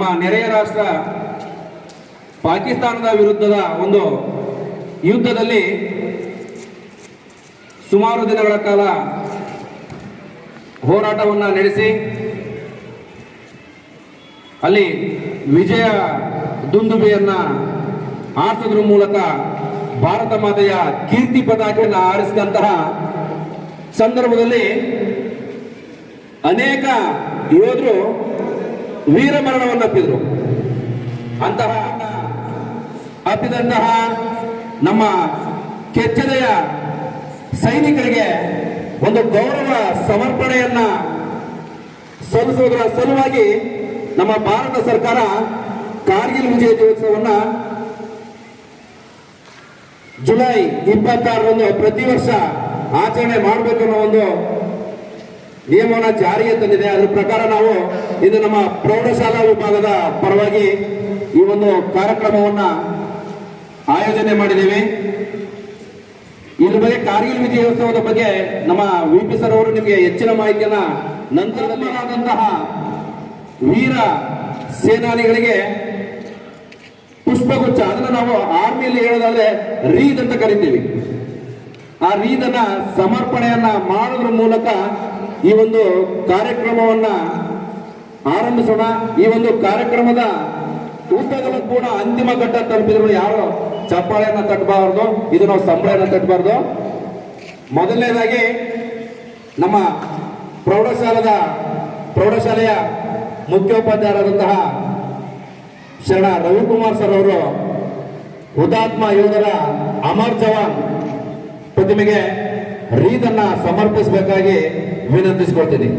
ನಮ್ಮ ನೆರೆಯ ರಾಷ್ಟ್ರ ಪಾಕಿಸ್ತಾನದ ವಿರುದ್ಧದ ಒಂದು ಯುದ್ಧದಲ್ಲಿ ಸುಮಾರು ದಿನಗಳ ಕಾಲ ಹೋರಾಟವನ್ನು ನಡೆಸಿ, ಅಲ್ಲಿ ವಿಜಯ ದುಂದುಬೆಯನ್ನು ಆರಿಸೋದ್ರ ಮೂಲಕ ಭಾರತ ಮಾತೆಯ ಕೀರ್ತಿ ಪತಾಕೆಯನ್ನು ಆರಿಸಿದಂತಹ ಸಂದರ್ಭದಲ್ಲಿ ಅನೇಕ ಯೋಧರು ವೀರಮರಣವನ್ನು ಅಪ್ಪಿದ್ರು ಅಂತಹ ಅಪ್ಪಿದಂತಹ ನಮ್ಮ ಕೆಚ್ಚದೆಯ ಸೈನಿಕರಿಗೆ ಒಂದು ಗೌರವ ಸಮರ್ಪಣೆಯನ್ನ ಸಲ್ಲಿಸುವುದರ ಸಲುವಾಗಿ ನಮ್ಮ ಭಾರತ ಸರ್ಕಾರ ಕಾರ್ಗಿಲ್ ವಿಜಯ ದಿವಸವನ್ನ ಜುಲೈ ಇಪ್ಪತ್ತಾರರಂದು ಪ್ರತಿ ವರ್ಷ ಆಚರಣೆ ಮಾಡಬೇಕನ್ನೋ ಒಂದು ನಿಯಮವನ್ನ ಜಾರಿಗೆ ತಂದಿದೆ. ಅದರ ಪ್ರಕಾರ ನಾವು ಇದು ನಮ್ಮ ಪ್ರೌಢಶಾಲಾ ವಿಭಾಗದ ಪರವಾಗಿ ಈ ಒಂದು ಕಾರ್ಯಕ್ರಮವನ್ನ ಆಯೋಜನೆ ಮಾಡಿದ್ದೇವೆ. ಇದ್ರ ಬಗ್ಗೆ ಕಾರ್ಗಿಲ್ ವಿಜಯೋತ್ಸವದ ಬಗ್ಗೆ ನಮ್ಮ ವಿ ಪಿ ಸರ್ ಅವರು ನಿಮಗೆ ಹೆಚ್ಚಿನ ಮಾಹಿತಿಯನ್ನ ನಂತರದಲ್ಲಿ ಆದಂತಹ ವೀರ ಸೇನಾನಿಗಳಿಗೆ ಪುಷ್ಪಗುಚ್ಛ. ಅದನ್ನ ನಾವು ಆರ್ಮಿಯಲ್ಲಿ ಹೇಳೋದಾದ್ರೆ ರೀದ್ ಅಂತ ಕರಿತೀವಿ. ಆ ರೀದನ್ನ ಸಮರ್ಪಣೆಯನ್ನ ಮಾಡೋದ್ರ ಮೂಲಕ ಈ ಒಂದು ಕಾರ್ಯಕ್ರಮವನ್ನ ಆರಂಭಿಸೋಣ. ಈ ಒಂದು ಕಾರ್ಯಕ್ರಮದ ಊಟಗಳು ಕೂಡ ಅಂತಿಮ ಘಟ್ಟ ತಲುಪಿದ್ರು ಯಾರು? ಚಪ್ಪಾಳೆಯನ್ನ ತಟ್ಟಬಾರ್ದು ಇದು ನಾವು ಸಂಬಳನ ತಟ್ಟಬಾರ್ದು. ಮೊದಲನೇದಾಗಿ ನಮ್ಮ ಪ್ರೌಢಶಾಲದ ಪ್ರೌಢಶಾಲೆಯ ಮುಖ್ಯೋಪಾಧ್ಯಾಯರಾದಂತಹ ಶರಣ ರವಿಕುಮಾರ್ ಸರ್ ಅವರು ಹುತಾತ್ಮ ಯೋಧರ ಅಮರ್ ಜವಾನ್ ಪ್ರತಿಮೆಗೆ ರೀತನ್ನ ಸಮರ್ಪಿಸಬೇಕಾಗಿ ವಿನಂತಿಸಿಕೊಳ್ತೀನಿ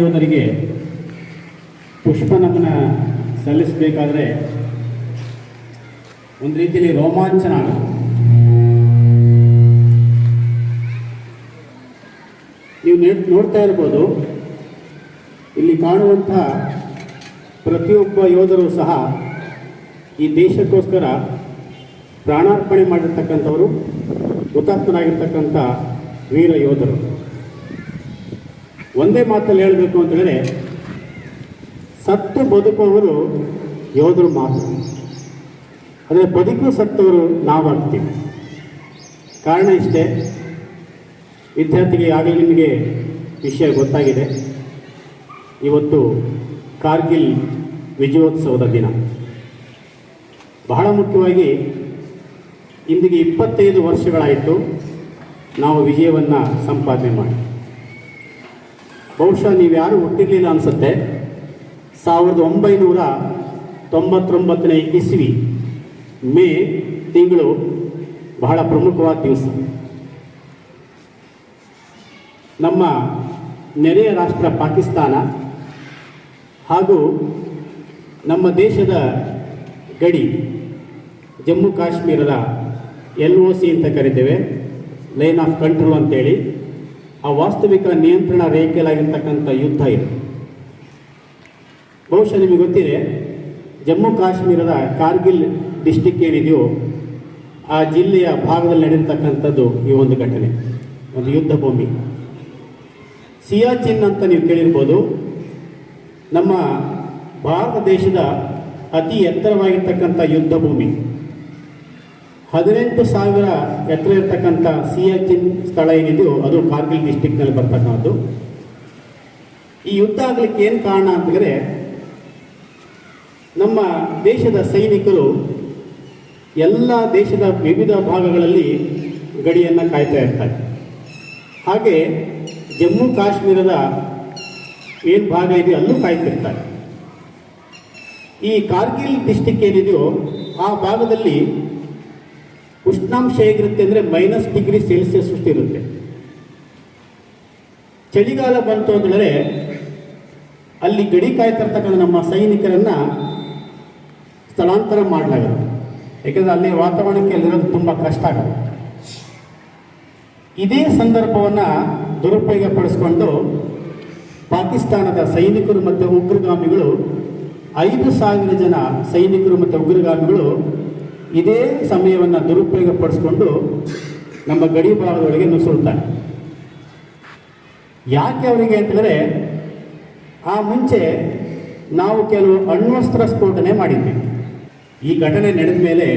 ಯೋಧರಿಗೆ ಪುಷ್ಪನಮನ ಸಲ್ಲಿಸಬೇಕಾದ್ರೆ ಒಂದು ರೀತಿಯಲ್ಲಿ ರೋಮಾಂಚನ. ನೀವು ನೋಡ್ತಾ ಇರ್ಬೋದು, ಇಲ್ಲಿ ಕಾಣುವಂಥ ಪ್ರತಿಯೊಬ್ಬ ಯೋಧರು ಸಹ ಈ ದೇಶಕ್ಕೋಸ್ಕರ ಪ್ರಾಣಾರ್ಪಣೆ ಮಾಡಿರ್ತಕ್ಕಂಥವರು, ಹುತಾತ್ಮರಾಗಿರ್ತಕ್ಕಂಥ ವೀರ ಯೋಧರು. ಒಂದೇ ಮಾತಲ್ಲಿ ಹೇಳಬೇಕು ಅಂತ ಹೇಳಿದ್ರೆ, ಸತ್ತು ಬದುಕುವವರು ಯೋಧರು ಮಾತು ಆದರೆ ಬದುಕು ಸತ್ತವರು ನಾವಾಗ್ತೀವಿ. ಕಾರಣ ಇಷ್ಟೇ, ವಿದ್ಯಾರ್ಥಿಗೆ ಆಗಲೇ ನಿಮಗೆ ವಿಷಯ ಗೊತ್ತಾಗಿದೆ. ಇವತ್ತು ಕಾರ್ಗಿಲ್ ವಿಜಯೋತ್ಸವದ ದಿನ. ಬಹಳ ಮುಖ್ಯವಾಗಿ ಇಂದಿಗೆ ಇಪ್ಪತ್ತೈದು ವರ್ಷಗಳಾಯಿತು ನಾವು ವಿಜಯವನ್ನು ಸಂಪಾದನೆ ಮಾಡಿ. ಬಹುಶಃ ನೀವು ಯಾರು ಹುಟ್ಟಿರಲಿಲ್ಲ ಅನಿಸುತ್ತೆ. ಸಾವಿರದ ಒಂಬೈನೂರ ತೊಂಬತ್ತೊಂಬತ್ತನೇ ಇಸ್ವಿ ಮೇ ತಿಂಗಳು ಬಹಳ ಪ್ರಮುಖವಾದ ದಿವಸ. ನಮ್ಮ ನೆರೆಯ ರಾಷ್ಟ್ರ ಪಾಕಿಸ್ತಾನ ಹಾಗೂ ನಮ್ಮ ದೇಶದ ಗಡಿ ಜಮ್ಮು ಕಾಶ್ಮೀರದ ಎಲ್ ಒ ಸಿ ಅಂತ ಕರಿತೇವೆ, ಲೈನ್ ಆಫ್ ಕಂಟ್ರೋಲ್ ಅಂತೇಳಿ. ಆ ವಾಸ್ತವಿಕ ನಿಯಂತ್ರಣ ರೇಖೆಯಲ್ಲಾಗಿರ್ತಕ್ಕಂಥ ಯುದ್ಧ ಇದು. ಬಹುಶಃ ನಿಮಗೆ ಗೊತ್ತಿದೆ, ಜಮ್ಮು ಕಾಶ್ಮೀರದ ಕಾರ್ಗಿಲ್ ಡಿಸ್ಟಿಕ್ ಏನಿದೆಯೋ, ಆ ಜಿಲ್ಲೆಯ ಭಾಗದಲ್ಲಿ ನಡೆದಿರ್ತಕ್ಕಂಥದ್ದು ಈ ಒಂದು ಘಟನೆ, ಒಂದು ಯುದ್ಧ ಭೂಮಿ. ಸಿಯಾಚಿನ್ ಅಂತ ನೀವು ಕೇಳಿರ್ಬೋದು, ನಮ್ಮ ಭಾರತ ದೇಶದ ಅತಿ ಎತ್ತರವಾಗಿರ್ತಕ್ಕಂಥ ಯುದ್ಧ ಭೂಮಿ. ಹದಿನೆಂಟು ಸಾವಿರ ಎತ್ತರ ಇರ್ತಕ್ಕಂಥ ಸಿಯಾಚಿನ್ ಸ್ಥಳ ಏನಿದೆಯೋ ಅದು ಕಾರ್ಗಿಲ್ ಡಿಸ್ಟಿಕ್ನಲ್ಲಿ ಬರ್ತಕ್ಕಂಥದ್ದು. ಈ ಯುದ್ಧ ಆಗಲಿಕ್ಕೆ ಏನು ಕಾರಣ ಅಂತಂದರೆ, ನಮ್ಮ ದೇಶದ ಸೈನಿಕರು ಎಲ್ಲ ದೇಶದ ವಿವಿಧ ಭಾಗಗಳಲ್ಲಿ ಗಡಿಯನ್ನು ಕಾಯ್ತಾ ಇರ್ತಾರೆ. ಹಾಗೆ ಜಮ್ಮು ಕಾಶ್ಮೀರದ ಏನು ಭಾಗ ಇದೆಯೋ ಅಲ್ಲೂ ಕಾಯ್ತಿರ್ತಾರೆ. ಈ ಕಾರ್ಗಿಲ್ ಡಿಸ್ಟಿಕ್ ಏನಿದೆಯೋ ಆ ಭಾಗದಲ್ಲಿ ಉಷ್ಣಾಂಶ ಹೇಗಿರುತ್ತೆ ಅಂದರೆ ಮೈನಸ್ ಡಿಗ್ರಿ ಸೆಲ್ಸಿಯಸ್ ಅಷ್ಟು ಇರುತ್ತೆ. ಚಳಿಗಾಲ ಬಂತು ಅಂದ್ರೆ ಅಲ್ಲಿ ಗಡಿ ಕಾಯ್ತಿರ್ತಕ್ಕಂಥ ನಮ್ಮ ಸೈನಿಕರನ್ನ ಸ್ಥಳಾಂತರ ಮಾಡಲಾಗುತ್ತೆ. ಯಾಕೆಂದರೆ ಅಲ್ಲಿ ವಾತಾವರಣಕ್ಕೆ ಅಲ್ಲಿರೋದು ತುಂಬ ಕಷ್ಟ ಆಗುತ್ತೆ. ಇದೇ ಸಂದರ್ಭವನ್ನು ದುರುಪಯೋಗ ಪಡಿಸ್ಕೊಂಡು ಪಾಕಿಸ್ತಾನದ ಸೈನಿಕರು ಮತ್ತು ಉಗ್ರಗಾಮಿಗಳು ಐದು ಸಾವಿರ ಜನ ಸೈನಿಕರು ಮತ್ತು ಉಗ್ರಗಾಮಿಗಳು ಇದೇ ಸಮಯವನ್ನು ದುರುಪಯೋಗ ಪಡಿಸ್ಕೊಂಡು ನಮ್ಮ ಗಡಿ ಭಾಗದೊಳಗೆ ನುಸುಳ್ತಾರೆ ಯಾಕೆ ಅವರಿಗೆ ಅಂತಂದರೆ, ಆ ಮುಂಚೆ ನಾವು ಕೆಲವು ಅಣ್ವಸ್ತ್ರ ಸ್ಫೋಟನೆ ಮಾಡಿದ್ವಿ. ಈ ಘಟನೆ ನಡೆದ ಮೇಲೆ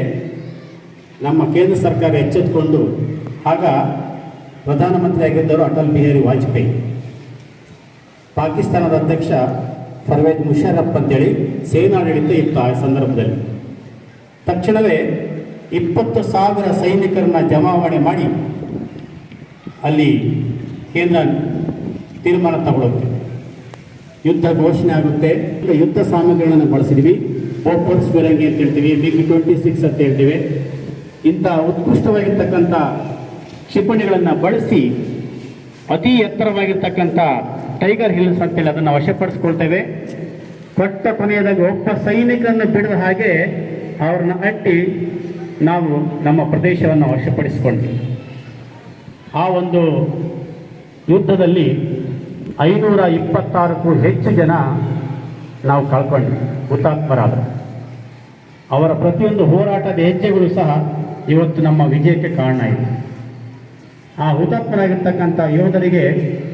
ನಮ್ಮ ಕೇಂದ್ರ ಸರ್ಕಾರ ಎಚ್ಚೆತ್ಕೊಂಡು, ಆಗ ಪ್ರಧಾನಮಂತ್ರಿ ಆಗಿದ್ದವರು ಅಟಲ್ ಬಿಹಾರಿ ವಾಜಪೇಯಿ. ಪಾಕಿಸ್ತಾನದ ಅಧ್ಯಕ್ಷ ಪರ್ವೇಜ್ ಮುಷರಫ್ ಅಂತೇಳಿ ಸೇನಾಡಳಿತ ಇತ್ತು ಆ ಸಂದರ್ಭದಲ್ಲಿ. ತಕ್ಷಣವೇ ಇಪ್ಪತ್ತು ಸಾವಿರ ಸೈನಿಕರನ್ನ ಜಮಾವಣೆ ಮಾಡಿ ಅಲ್ಲಿ ಕೇಂದ್ರ ತೀರ್ಮಾನ ತಗೊಳ್ಳುತ್ತೆ. ಯುದ್ಧ ಘೋಷಣೆ ಆಗುತ್ತೆ. ಯುದ್ಧ ಸಾಮಗ್ರಿಗಳನ್ನು ಬಳಸಿದ್ವಿ. ಓಪನ್ ಬೆರಂಗಿ ಅಂತ ಹೇಳ್ತೀವಿ. ಬಿ ಟ್ವೆಂಟಿ ಸಿಕ್ಸ್ ಅಂತ ಹೇಳ್ತೀವಿ. ಇಂಥ ಉತ್ಕೃಷ್ಟವಾಗಿರ್ತಕ್ಕಂಥ ಕ್ಷಿಪಣಿಗಳನ್ನು ಬಳಸಿ ಅತಿ ಎತ್ತರವಾಗಿರ್ತಕ್ಕಂಥ ಟೈಗರ್ ಹಿಲ್ಸ್ ಅಂತೇಳಿ ಅದನ್ನು ವಶಪಡಿಸ್ಕೊಳ್ತೇವೆ. ಕೊಟ್ಟ ಕೊನೆಯದಾಗ ಒಬ್ಬ ಸೈನಿಕರನ್ನು ಬಿಡದ ಹಾಗೆ ಅವ್ರನ್ನ ಅಟ್ಟಿ ನಾವು ನಮ್ಮ ಪ್ರದೇಶವನ್ನು ವಶಪಡಿಸಿಕೊಂಡ್ವಿ. ಆ ಒಂದು ಯುದ್ಧದಲ್ಲಿ ಐನೂರ ಇಪ್ಪತ್ತಾರಕ್ಕೂ ಹೆಚ್ಚು ಜನ ನಾವು ಕಳ್ಕೊಂಡ್ವಿ ಹುತಾತ್ಮರಾದರು ಅವರ ಪ್ರತಿಯೊಂದು ಹೋರಾಟದ ಹೆಜ್ಜೆಗಳು ಸಹ ಇವತ್ತು ನಮ್ಮ ವಿಜಯಕ್ಕೆ ಕಾರಣ ಇದೆ ಆ ಹುತಾತ್ಮರಾಗಿರ್ತಕ್ಕಂಥ ಯೋಧರಿಗೆ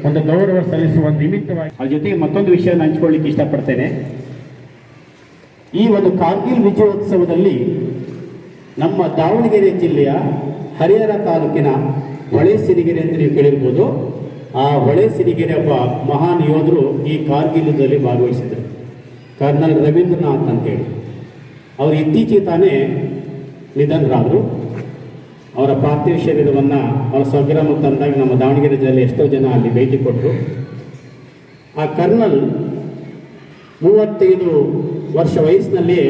ಒಂದು ಗೌರವ ಸಲ್ಲಿಸುವ ನಿಮಿತ್ತವಾಗಿ ಅದ್ರ ಜೊತೆಗೆ ಮತ್ತೊಂದು ವಿಷಯವನ್ನು ಹಂಚ್ಕೊಳ್ಳಿಕ್ಕೆ ಇಷ್ಟಪಡ್ತೇನೆ. ಈ ಒಂದು ಕಾರ್ಗಿಲ್ ವಿಜಯೋತ್ಸವದಲ್ಲಿ ನಮ್ಮ ದಾವಣಗೆರೆ ಜಿಲ್ಲೆಯ ಹರಿಹರ ತಾಲೂಕಿನ ಹೊಳೆ ಸಿರಿಗೆರೆ ಅಂತ ನೀವು ಕೇಳಿರ್ಬೋದು. ಆ ಹೊಳೆ ಸಿರಿಗೆರೆ ಒಬ್ಬ ಮಹಾನ್ ಯೋಧರು ಈ ಕಾರ್ಗಿಲ್ದಲ್ಲಿ ಭಾಗವಹಿಸಿದರು ಕರ್ನಲ್ ರವೀಂದ್ರನಾಥ್ ಅಂತೇಳಿ ಅವರು ಇತ್ತೀಚೆಗೆ ತಾನೇ ನಿಧನರಾದರು. ಅವರ ಪಾರ್ಥಿವ ಶರೀರವನ್ನು ಅವರ ಸ್ವಗ್ರಾಮ ತಂದಾಗ ನಮ್ಮ ದಾವಣಗೆರೆ ಜಿಲ್ಲೆ ಎಷ್ಟೋ ಜನ ಅಲ್ಲಿ ಭೇಟಿ ಕೊಟ್ಟರು. ಆ ಕರ್ನಲ್ ಮೂವತ್ತೈದು ವರ್ಷ ವಯಸ್ಸಿನಲ್ಲಿ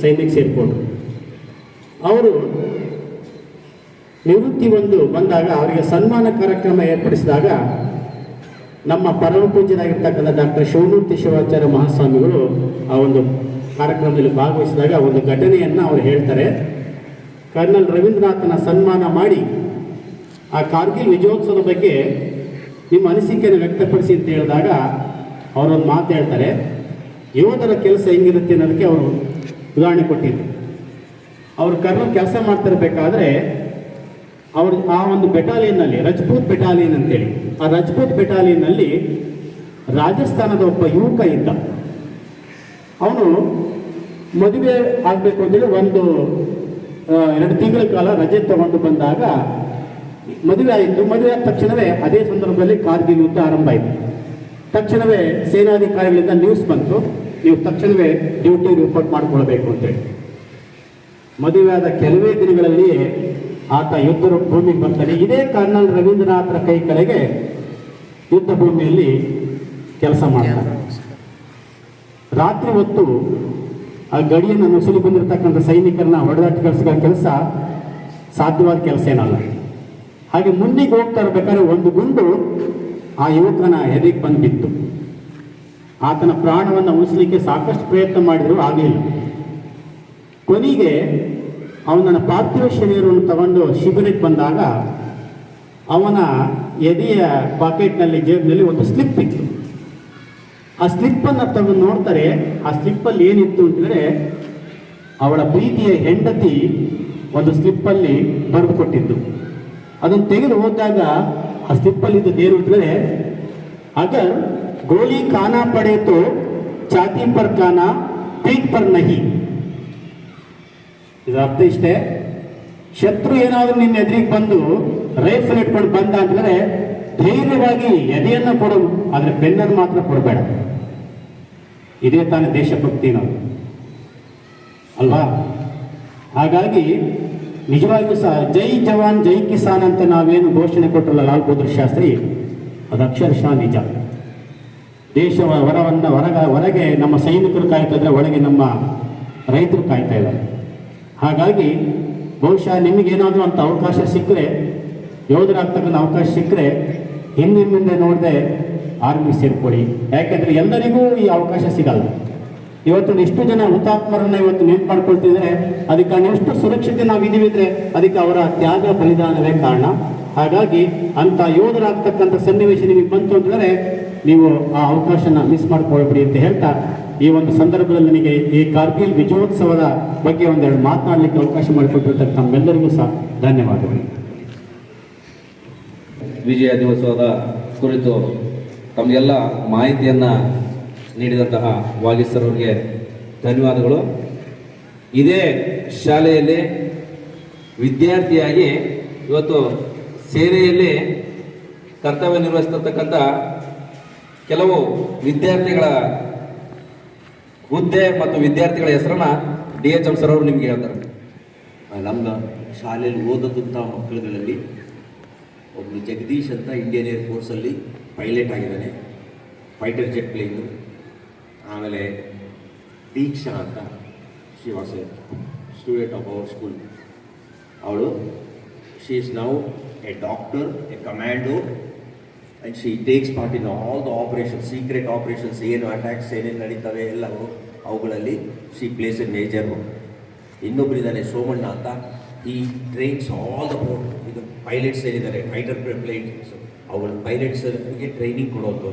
ಸೈನ್ಯಕ್ಕೆ ಸೇರಿಕೊಂಡ್ರು ಅವರು ನಿವೃತ್ತಿ ಒಂದು ಬಂದಾಗ ಅವರಿಗೆ ಸನ್ಮಾನ ಕಾರ್ಯಕ್ರಮ ಏರ್ಪಡಿಸಿದಾಗ ನಮ್ಮ ಪರಮ ಪೂಜ್ಯರಾಗಿರ್ತಕ್ಕಂಥ ಡಾಕ್ಟರ್ ಶಿವಮೂರ್ತಿ ಶಿವಾಚಾರ್ಯ ಮಹಾಸ್ವಾಮಿಗಳು ಆ ಒಂದು ಕಾರ್ಯಕ್ರಮದಲ್ಲಿ ಭಾಗವಹಿಸಿದಾಗ ಒಂದು ಘಟನೆಯನ್ನು ಅವರು ಹೇಳ್ತಾರೆ. ಕರ್ನಲ್ ರವೀಂದ್ರನಾಥನ ಸನ್ಮಾನ ಮಾಡಿ ಆ ಕಾರ್ಗಿಲ್ ವಿಜಯೋತ್ಸವದ ಬಗ್ಗೆ ನಿಮ್ಮ ಅನಿಸಿಕೆಯನ್ನು ವ್ಯಕ್ತಪಡಿಸಿ ಅಂತ ಹೇಳಿದಾಗ ಅವರೊಂದು ಮಾತು ಹೇಳ್ತಾರೆ. ಯೋಧರ ಕೆಲಸ ಹೆಂಗಿರುತ್ತೆ ಅನ್ನೋದಕ್ಕೆ ಅವರು ಉದಾಹರಣೆ ಕೊಟ್ಟಿದ್ರು. ಅವರು ಕರ್ನಲ್ ಕೆಲಸ ಮಾಡ್ತಿರ್ಬೇಕಾದ್ರೆ ಅವರು ಆ ಒಂದು ಬೆಟಾಲಿಯನ್ನಲ್ಲಿ ರಜಪೂತ್ ಬೆಟಾಲಿಯನ್ ಅಂತೇಳಿ, ಆ ರಜಪೂತ್ ಬೆಟಾಲಿಯನ್ನಲ್ಲಿ ರಾಜಸ್ಥಾನದ ಒಬ್ಬ ಯುವಕ ಇದ್ದ. ಅವನು ಮದುವೆ ಆಗಬೇಕು ಅಂತೇಳಿ ಒಂದು ಎರಡು ತಿಂಗಳ ಕಾಲ ರಜೆ ತಗೊಂಡು ಬಂದಾಗ ಮದುವೆ ಆಯಿತು. ಮದುವೆ ಆದ ತಕ್ಷಣವೇ ಅದೇ ಸಂದರ್ಭದಲ್ಲಿ ಕಾರ್ಗಿಲ್ ಯುದ್ಧ ಆರಂಭ ಆಯಿತು. ತಕ್ಷಣವೇ ಸೇನಾಧಿಕಾರಿಗಳಿಂದ ನ್ಯೂಸ್ ಬಂತು. ನೀವು ತಕ್ಷಣವೇ ಡ್ಯೂಟಿ ರಿಪೋರ್ಟ್ ಮಾಡಿಕೊಳ್ಬೇಕು ಅಂತೇಳಿ ಮದುವೆಯಾದ ಕೆಲವೇ ದಿನಗಳಲ್ಲಿ ಆತ ಯುದ್ಧ ಭೂಮಿಗೆ ಬರ್ತಾನೆ ಇದೇ ಕರ್ನಲ್ ರವೀಂದ್ರನಾಥರ ಕೈ ಕಲೆಗೆ ಯುದ್ಧ ಭೂಮಿಯಲ್ಲಿ ಕೆಲಸ ಮಾಡ್ತಾರೆ. ರಾತ್ರಿ ಹೊತ್ತು ಆ ಗಡಿಯನ್ನು ನುಸುಲಿ ಬಂದಿರತಕ್ಕಂಥ ಸೈನಿಕರನ್ನ ಹೊಡೆದಾಟ ಕಳಿಸಿದ ಕೆಲಸ ಸಾಧ್ಯವಾದ ಕೆಲಸ ಏನಲ್ಲ. ಹಾಗೆ ಮುಂದಿಗೆ ಹೋಗ್ತಾ ಇರ್ಬೇಕಾದ್ರೆ ಒಂದು ಗುಂಡು ಆ ಯುವಕನ ಎದೆಗೆ ಬಂದು ಬಿತ್ತು ಆತನ ಪ್ರಾಣವನ್ನು ಉಳಿಸಲಿಕ್ಕೆ ಸಾಕಷ್ಟು ಪ್ರಯತ್ನ ಮಾಡಿದರೂ ಆಗಲಿಲ್ಲ. ಕೊನೆಗೆ ಅವನ ಪಾರ್ಥಿವ ಶರೀರವನ್ನು ತಗೊಂಡು ಶಿಬಿರಕ್ಕೆ ಬಂದಾಗ ಅವನ ಎದೆಯ ಪಾಕೆಟ್ನಲ್ಲಿ ಜೇಬಿನಲ್ಲಿ ಒಂದು ಸ್ಲಿಪ್ ಇತ್ತು. ಆ ಸ್ಲಿಪ್ಪನ್ನು ತಗೊಂಡು ನೋಡ್ತಾರೆ, ಆ ಸ್ಲಿಪ್ಪಲ್ಲಿ ಏನಿತ್ತು ಅಂತಂದರೆ ಅವಳ ಪ್ರೀತಿಯ ಹೆಂಡತಿ ಒಂದು ಸ್ಲಿಪ್ಪಲ್ಲಿ ಬರೆದು ಕೊಟ್ಟಿದ್ದು. ಅದನ್ನು ತೆಗೆದು ಹೋದಾಗ ಆ ಸ್ಲಿಪ್ಪಲ್ಲಿದ್ದು ಏನು ಅಂತಂದರೆ, ಅಗರ್ ಗೋಲಿ ಖಾನಾ पड़े तो छाती ಪರ್ ಖಾನಾ ಪೀಕ್ ಪರ್ ನಹಿ. ಅರ್ಥ ಇಷ್ಟೇ. ಶತ್ರು ಏನಾದರೂ ನಿನ್ನ ಎದುರಿಗೆ ಬಂದು ರೈಫಲ್ ಇಟ್ಕೊಂಡು ಬಂದ ಅಂತಂದ್ರೆ ಧೈರ್ಯವಾಗಿ ಎದೆಯನ್ನು ಕೊಡು, ಆದರೆ ಬೆನ್ನನ್ನು ಮಾತ್ರ ಕೊಡಬೇಡ. ಇದೇ ತಾನೇ ದೇಶಭಕ್ತಿ ನಾವು ಅಲ್ವಾ? ಹಾಗಾಗಿ ನಿಜವಾಗಿಯೂ ಸಹ ಜೈ ಜವಾನ್, ಜೈ ಕಿಸಾನ್ ಅಂತ ನಾವೇನು ಘೋಷಣೆ ಕೊಟ್ಟರಲ್ಲ ಲಾಲ್ ಬಹದ್ದೂರ್ ಶಾಸ್ತ್ರಿ, ಅದು ಅಕ್ಷರಶಃ ನಿಜ. ದೇಶ ಹೊರವನ್ನ ಹೊರಗ ಹೊರಗೆ ನಮ್ಮ ಸೈನಿಕರು ಕಾಯ್ತಾ ಇದ್ರೆ ಒಳಗೆ ನಮ್ಮ ರೈತರು ಕಾಯ್ತಾ ಇದ್ದಾರೆ. ಹಾಗಾಗಿ ಬಹುಶಃ ನಿಮಗೇನಾದರೂ ಅಂತ ಅವಕಾಶ ಸಿಕ್ಕರೆ, ಯೋಧರಾಗ್ತಕ್ಕಂಥ ಅವಕಾಶ ಸಿಕ್ಕರೆ ಹಿಂದಿನಿಂದ ನೋಡದೆ ಆರ್ಮಿ ಸೇರ್ಕೊಳ್ಳಿ. ಯಾಕೆಂದ್ರೆ ಎಲ್ಲರಿಗೂ ಈ ಅವಕಾಶ ಸಿಗಲ್ಲ. ಇವತ್ತು ಎಷ್ಟು ಜನ ಹುತಾತ್ಮರನ್ನ ಇವತ್ತು ನೆನ್ಪು ಮಾಡ್ಕೊಳ್ತಿದ್ರೆ ಅದಕ್ಕೆ ಎಷ್ಟು ಸುರಕ್ಷತೆ ನಾವು ಇದೀವಿದ್ರೆ ಅದಕ್ಕೆ ಅವರ ತ್ಯಾಗ ಬಲಿದಾನವೇ ಕಾರಣ. ಹಾಗಾಗಿ ಅಂತ ಯೋಧರಾಗ್ತಕ್ಕಂಥ ಸನ್ನಿವೇಶ ನಿಮಗೆ ಬಂತು ಅಂತಂದ್ರೆ ನೀವು ಆ ಅವಕಾಶನ ಮಿಸ್ ಮಾಡ್ಕೊಳ್ಬಿಡಿ ಅಂತ ಹೇಳ್ತಾ ಈ ಒಂದು ಸಂದರ್ಭದಲ್ಲಿ ನನಗೆ ಈ ಕಾರ್ಗಿಲ್ ವಿಜಯೋತ್ಸವದ ಬಗ್ಗೆ ಒಂದೆರಡು ಮಾತನಾಡಲಿಕ್ಕೆ ಅವಕಾಶ ಮಾಡಿಕೊಟ್ಟಿರ್ತಕ್ಕ ತಮ್ಮೆಲ್ಲರಿಗೂ ಸಹ ಧನ್ಯವಾದಗಳು. ವಿಜಯ ದಿವಸದ ಕುರಿತು ತಮಗೆಲ್ಲ ಮಾಹಿತಿಯನ್ನು ನೀಡಿದಂತಹ ವಾಗೀಶ್ ಅವರಿಗೆ ಧನ್ಯವಾದಗಳು. ಇದೇ ಶಾಲೆಯಲ್ಲಿ ವಿದ್ಯಾರ್ಥಿಯಾಗಿ ಇವತ್ತು ಸೇನೆಯಲ್ಲಿ ಕರ್ತವ್ಯ ನಿರ್ವಹಿಸ್ತಿರ್ತಕ್ಕಂಥ ಕೆಲವು ವಿದ್ಯಾರ್ಥಿಗಳ ಹುದ್ದೆ ಮತ್ತು ವಿದ್ಯಾರ್ಥಿಗಳ ಹೆಸರನ್ನ ಡಿ ಎಚ್ ಎಂ ಸರ್ ಅವರು ನಿಮ್ಗೆ ಹೇಳ್ತಾರೆ. ನಮ್ಮ ಶಾಲೆಯಲ್ಲಿ ಓದದಂಥ ಮಕ್ಕಳುಗಳಲ್ಲಿ ಒಬ್ಬನು ಜಗದೀಶ್ ಅಂತ ಇಂಡಿಯನ್ ಏರ್ ಫೋರ್ಸಲ್ಲಿ ಪೈಲಟ್ ಆಗಿದ್ದಾನೆ. Fighter jet plane. ಆಮೇಲೆ ದೀಕ್ಷಾ ಅಂತ she was a student of our school. ಅವಳು she is now a doctor a commando and she takes part in all the operation secret operations ಏನು ಅಟ್ಯಾಕ್ಸ್ ಏನೇನು ನಡೀತವೆ ಎಲ್ಲವೂ ಅವುಗಳಲ್ಲಿ ಶಿ ಪ್ಲೇಸ್ ಎ ಮೇಜರ್ ಇನ್ನೊಬ್ಬರಿದ್ದಾನೆ ಸೋಮಣ್ಣ ಅಂತ. ಈ ಟ್ರೈನ್ಸ್ ಆಲ್ ದ ಇದು ಪೈಲಟ್ಸ್ ಏನಿದ್ದಾರೆ ಫೈಟರ್ ಪ್ಲೇನ್ಸ್ ಅವುಗಳ ಪೈಲಟ್ಸ್ಗೆ ಟ್ರೈನಿಂಗ್ ಕೊಡೋದು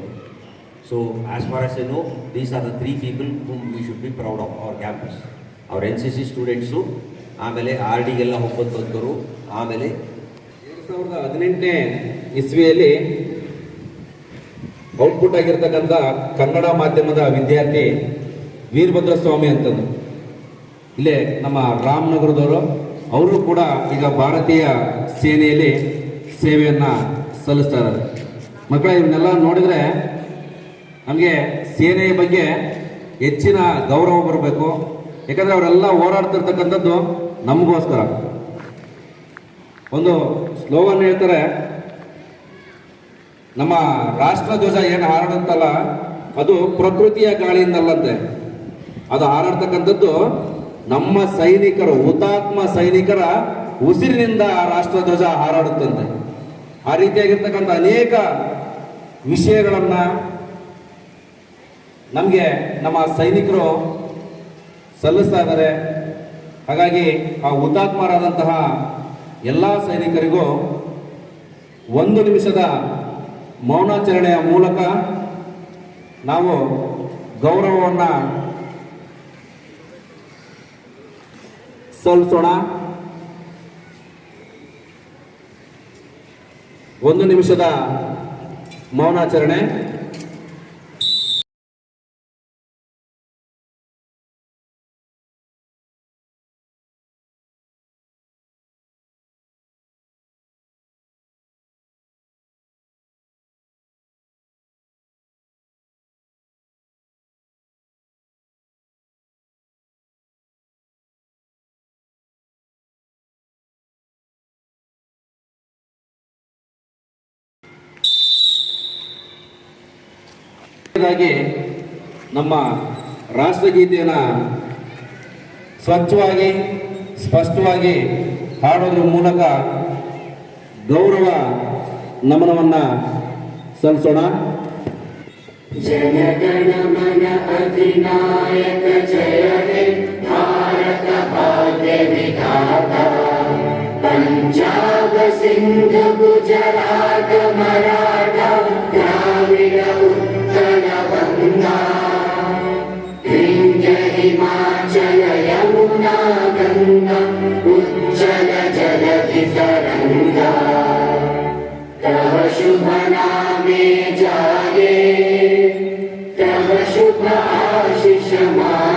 so as far as no these are the three people whom we should be proud of our campus ಅವ್ರ ಎನ್ ಸಿ ಸಿ ಸ್ಟೂಡೆಂಟ್ಸು ಆಮೇಲೆ ಆರ್ ಡಿಗೆಲ್ಲ ಬಂದವರು ಆಮೇಲೆ ಎರಡು ಸಾವಿರದ ಹದಿನೆಂಟನೇ ಇಸ್ವಿಯಲ್ಲಿ ಔಟ್ಪುಟ್ ಆಗಿರ್ತಕ್ಕಂಥ ಕನ್ನಡ ಮಾಧ್ಯಮದ ವಿದ್ಯಾರ್ಥಿ ವೀರಭದ್ರ ಸ್ವಾಮಿ ಅಂತಂದು ಇಲ್ಲೇ ನಮ್ಮ ರಾಮನಗರದವರು, ಅವರು ಕೂಡ ಈಗ ಭಾರತೀಯ ಸೇನೆಯಲ್ಲಿ ಸೇವೆಯನ್ನು ಸಲ್ಲಿಸ್ತಾ ಇದ್ದಾರೆ ಮಕ್ಕಳ, ಇವನ್ನೆಲ್ಲ ನೋಡಿದರೆ ನಮಗೆ ಸೇನೆಯ ಬಗ್ಗೆ ಹೆಚ್ಚಿನ ಗೌರವ ಬರಬೇಕು. ಯಾಕಂದರೆ ಅವರೆಲ್ಲ ಹೋರಾಡ್ತಿರ್ತಕ್ಕಂಥದ್ದು ನಮಗೋಸ್ಕರ. ಒಂದು ಸ್ಲೋಗನ್ ಹೇಳ್ತಾರೆ ನಮ್ಮ ರಾಷ್ಟ್ರಧ್ವಜ ಏನು ಹಾರಾಡುತ್ತಲ್ಲ ಅದು ಪ್ರಕೃತಿಯ ಗಾಳಿಯಿಂದಲ್ಲಂತೆ. ಅದು ಹಾರಾಡ್ತಕ್ಕಂಥದ್ದು ನಮ್ಮ ಸೈನಿಕರು, ಹುತಾತ್ಮ ಸೈನಿಕರ ಉಸಿರಿನಿಂದ ಆ ರಾಷ್ಟ್ರಧ್ವಜ ಹಾರಾಡುತ್ತಂತೆ. ಆ ರೀತಿಯಾಗಿರ್ತಕ್ಕಂಥ ಅನೇಕ ವಿಷಯಗಳನ್ನು ನಮಗೆ ನಮ್ಮ ಸೈನಿಕರು ಸಲ್ಲಿಸ್ತಾ ಇದ್ದಾರೆ. ಹಾಗಾಗಿ ಆ ಹುತಾತ್ಮರಾದಂತಹ ಎಲ್ಲ ಸೈನಿಕರಿಗೂ ಒಂದು ನಿಮಿಷದ ಮೌನಾಚರಣೆಯ ಮೂಲಕ ನಾವು ಗೌರವವನ್ನು ಸಲ್ಲಿಸೋಣ. ಒಂದು ನಿಮಿಷದ ಮೌನಾಚರಣೆ. ಮೊದಲನೇದಾಗಿ ನಮ್ಮ ರಾಷ್ಟ್ರಗೀತೆಯನ್ನು ಸ್ವಚ್ಛವಾಗಿ, ಸ್ಪಷ್ಟವಾಗಿ ಹಾಡೋದ್ರ ಮೂಲಕ ಗೌರವ ನಮನವನ್ನು ಸಲ್ಲಿಸೋಣ. ಜನಗಣಮನ ಭಾರತ ಪಂಜಾಬ ಸಿಂಧು, ಗುಜರಾತ, ಮರಾಠ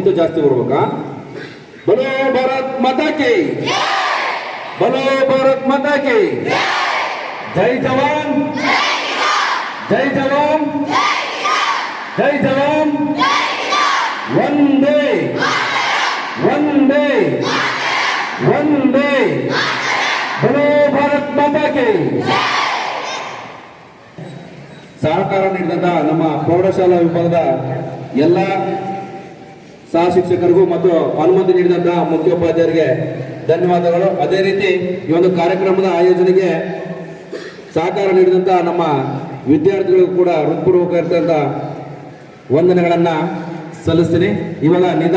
ಈ ಜಾಸ್ತಿ ಬರ್ಬೇಕಾ? ಬಲೋ ಭಾರತ್ ಮತಾಕಿ ಬಲೋ ಭಾರತ್ ಮತಾಕಿ ಜೈ ಜವಾನ್! ಜೈ ಜವಾನ್! ಜೈ ಜವಾನ್! ಒಂದೇ ಒಂದೇ ಒಂದೇ ಬಲೋ ಭಾರತ್ ಮಾತಾಕಿ ಸಹಕಾರ ನೀಡಿದಂತಹ ನಮ್ಮ ಪ್ರೌಢಶಾಲಾ ವಿಭಾಗದ ಎಲ್ಲ ಸಹ ಶಿಕ್ಷಕರಿಗೂ ಮತ್ತು ಅನುಮತಿ ನೀಡಿದಂತಹ ಮುಖ್ಯೋಪಾಧ್ಯಾಯರಿಗೆ ಧನ್ಯವಾದಗಳು. ಅದೇ ರೀತಿ ಈ ಒಂದು ಕಾರ್ಯಕ್ರಮದ ಆಯೋಜನೆಗೆ ಸಹಕಾರ ನೀಡಿದಂತಹ ನಮ್ಮ ವಿದ್ಯಾರ್ಥಿಗಳಿಗೂ ಕೂಡ ಹೃತ್ಪೂರ್ವಕ ಇರ್ತಕ್ಕಂಥ ವಂದನೆಗಳನ್ನು ಸಲ್ಲಿಸ್ತೀನಿ. ಇವಾಗ ನಿಧಾನ